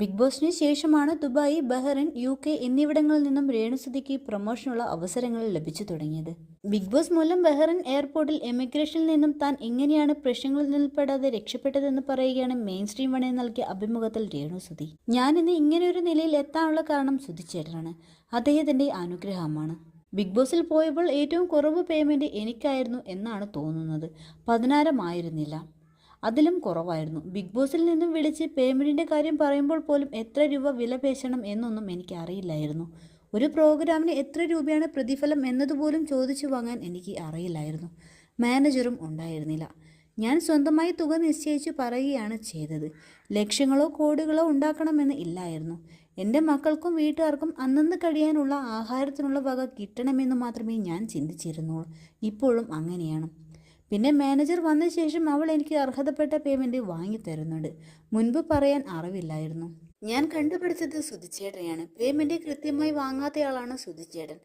Big ബോസിന് ശേഷമാണ് Dubai Bahrain U K എന്നിവിടങ്ങളിൽ നിന്നും രേണുസുതിക്ക് പ്രൊമോഷനുള്ള അവസരങ്ങൾ ലഭിച്ചു തുടങ്ങിയത്. ബിഗ് ബോസ് മൂലം ബഹ്റൈൻ എയർപോർട്ടിൽ എമിഗ്രേഷനിൽ നിന്നും താൻ എങ്ങനെയാണ് പ്രശ്നങ്ങളിൽ നിൽപ്പെടാതെ രക്ഷപ്പെട്ടതെന്ന് പറയുകയാണ് മെയിൻ സ്ട്രീം വണയെ നൽകിയ അഭിമുഖത്തിൽ രേണുസുതി. ഞാൻ ഇന്ന് ഇങ്ങനെയൊരു നിലയിൽ എത്താനുള്ള കാരണം സുധിച്ചേട്ടനാണ് അദ്ദേഹത്തിന്റെ അനുഗ്രഹമാണ്. ബിഗ് ബോസിൽ പോയപ്പോൾ ഏറ്റവും കുറവ് പേയ്മെന്റ് എനിക്കായിരുന്നു എന്നാണ് തോന്നുന്നത്. പതിനായിരമായിരുന്നില്ല അതിലും കുറവായിരുന്നു. ബിഗ് ബോസിൽ നിന്നും വിളിച്ച് പേയ്മെന്റിന്റെ കാര്യം പറയുമ്പോൾ പോലും എത്ര രൂപ വില പേശണം എന്നൊന്നും എനിക്ക് അറിയില്ലായിരുന്നു. ഒരു പ്രോഗ്രാമിന് എത്ര രൂപയാണ് പ്രതിഫലം എന്നതുപോലും ചോദിച്ചു വാങ്ങാൻ എനിക്ക് അറിയില്ലായിരുന്നു. മാനേജറും ഉണ്ടായിരുന്നില്ല. ഞാൻ സ്വന്തമായി തുക നിശ്ചയിച്ച് പറയുകയാണ് ചെയ്തത്. ലക്ഷങ്ങളോ കോടികളോ ഉണ്ടാക്കണമെന്ന് ഇല്ലായിരുന്നു. എന്റെ മക്കൾക്കും വീട്ടുകാർക്കും അന്നന്ന് കഴിയാനുള്ള ആഹാരത്തിനുള്ള വക കിട്ടണമെന്ന് മാത്രമേ ഞാൻ ചിന്തിച്ചിരുന്നുള്ളൂ. ഇപ്പോഴും അങ്ങനെയാണ്. പിന്നെ മാനേജർ വന്ന ശേഷം അവൾ എനിക്ക് അർഹതപ്പെട്ട പേയ്മെന്റ് വാങ്ങി തരുന്നുണ്ട്. മുൻപ് പറയാൻ അറിവില്ലായിരുന്നു. ഞാൻ കണ്ടുപിടിച്ചത് സുധിച്ചേട്ടനെയാണ്. പേയ്മെന്റ് കൃത്യമായി വാങ്ങാത്തയാളാണ് സുധിച്ചേട്ടൻ.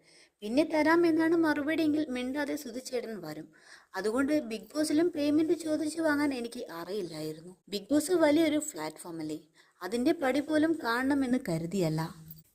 പിന്നെ തരാം എന്നാണ് മറുപടിയെങ്കിൽ മിണ്ടാതെ സുധിച്ചേട്ടൻ വരും. അതുകൊണ്ട് ബിഗ് ബോസിലും പേയ്മെന്റ് ചോദിച്ചു വാങ്ങാൻ എനിക്ക് അറിയില്ലായിരുന്നു. ബിഗ് ബോസ് വലിയൊരു പ്ലാറ്റ്ഫോം അല്ലേ? അതിന്റെ പടി പോലും കാണണമെന്ന് കരുതിയല്ല.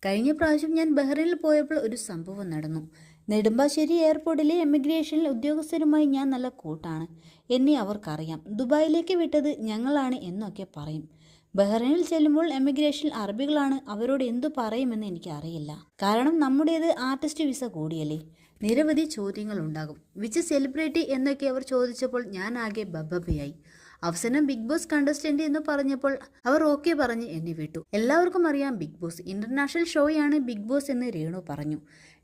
കഴിഞ്ഞ പ്രാവശ്യം ഞാൻ ബഹ്റിനിൽ പോയപ്പോൾ ഒരു സംഭവം നടന്നു. നെടുമ്പാശ്ശേരി എയർപോർട്ടിലെ എമിഗ്രേഷനിൽ ഉദ്യോഗസ്ഥരുമായി ഞാൻ നല്ല കൂട്ടാണ്. എന്നെ അവർക്കറിയാം. ദുബായിലേക്ക് വിട്ടത് ഞങ്ങളാണ് എന്നൊക്കെ പറയും. ബഹ്റൈനിൽ ചെല്ലുമ്പോൾ എമിഗ്രേഷനിൽ അറബികളാണ്. അവരോട് എന്തു പറയുമെന്ന് എനിക്കറിയില്ല. കാരണം നമ്മുടേത് ആർട്ടിസ്റ്റ് വിസ കൂടിയല്ലേ? നിരവധി ചോദ്യങ്ങൾ ഉണ്ടാകും. വിച്ച് സെലിബ്രിറ്റി എന്നൊക്കെ അവർ ചോദിച്ചപ്പോൾ ഞാൻ ആകെ ബബ്ബബയായി. അവസാനം ബിഗ് ബോസ് കണ്ടസ്റ്റന്റ് എന്ന് പറഞ്ഞപ്പോൾ അവർ ഓക്കെ പറഞ്ഞ് എന്നെ വിട്ടു. എല്ലാവർക്കും അറിയാം ബിഗ് ബോസ് ഇന്റർനാഷണൽ ഷോയാണ് ബിഗ് ബോസ് എന്ന് രേണു പറഞ്ഞു.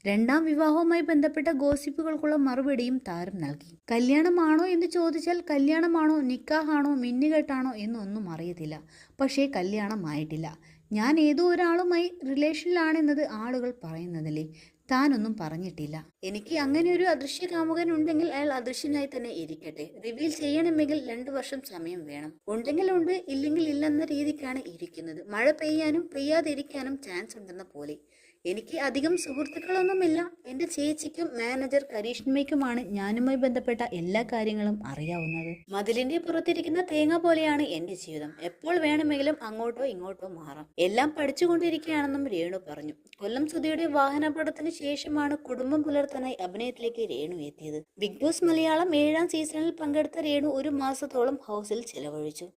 രണ്ടാം വിവാഹവുമായി ബന്ധപ്പെട്ട ഗോസിപ്പുകൾക്കുള്ള മറുപടിയും താരം നൽകി. കല്യാണമാണോ എന്ന് ചോദിച്ചാൽ കല്യാണമാണോ നിക്കാഹാണോ മിന്നുകെട്ടാണോ എന്നൊന്നും അറിയത്തില്ല. പക്ഷേ കല്യാണമായിട്ടില്ല. ഞാൻ ഏതോ ഒരാളുമായി റിലേഷനിലാണെന്നത് ആളുകൾ പറയുന്നതല്ലേ. താനൊന്നും പറഞ്ഞിട്ടില്ല. എനിക്ക് അങ്ങനെ ഒരു അദൃശ്യ കാമുകൻ ഉണ്ടെങ്കിൽ അയാൾ അദൃശ്യനായി തന്നെ ഇരിക്കട്ടെ. റിവീൽ ചെയ്യണമെങ്കിൽ രണ്ടു വർഷം സമയം വേണം. ഉണ്ടെങ്കിൽ ഉണ്ട് ഇല്ലെങ്കിൽ ഇല്ലെന്ന രീതിക്കാണ് ഇരിക്കുന്നത്. മഴ പെയ്യാനും പെയ്യാതിരിക്കാനും ചാൻസ് ഉണ്ടെന്ന പോലെ. എനിക്ക് അധികം സുഹൃത്തുക്കളൊന്നുമില്ല. എന്റെ ചേച്ചിക്കും മാനേജർ കരീഷ്മയ്ക്കുമാണ് ഞാനുമായി ബന്ധപ്പെട്ട എല്ലാ കാര്യങ്ങളും അറിയാവുന്നത്. മതിലിന്റെ പുറത്തിരിക്കുന്ന തേങ്ങ പോലെയാണ് എന്റെ ജീവിതം. എപ്പോൾ വേണമെങ്കിലും അങ്ങോട്ടോ ഇങ്ങോട്ടോ മാറാം. എല്ലാം പഠിച്ചുകൊണ്ടിരിക്കുകയാണെന്നും രേണു പറഞ്ഞു. കൊല്ലം സുധിയുടെ വാഹനാപകടത്തിന് ശേഷമാണ് കുടുംബം പുലർത്താനായി അഭിനയത്തിലേക്ക് രേണു എത്തിയത്. ബിഗ് ബോസ് മലയാളം ഏഴാം സീസണിൽ പങ്കെടുത്ത രേണു ഒരു മാസത്തോളം ഹൗസിൽ ചിലവഴിച്ചു.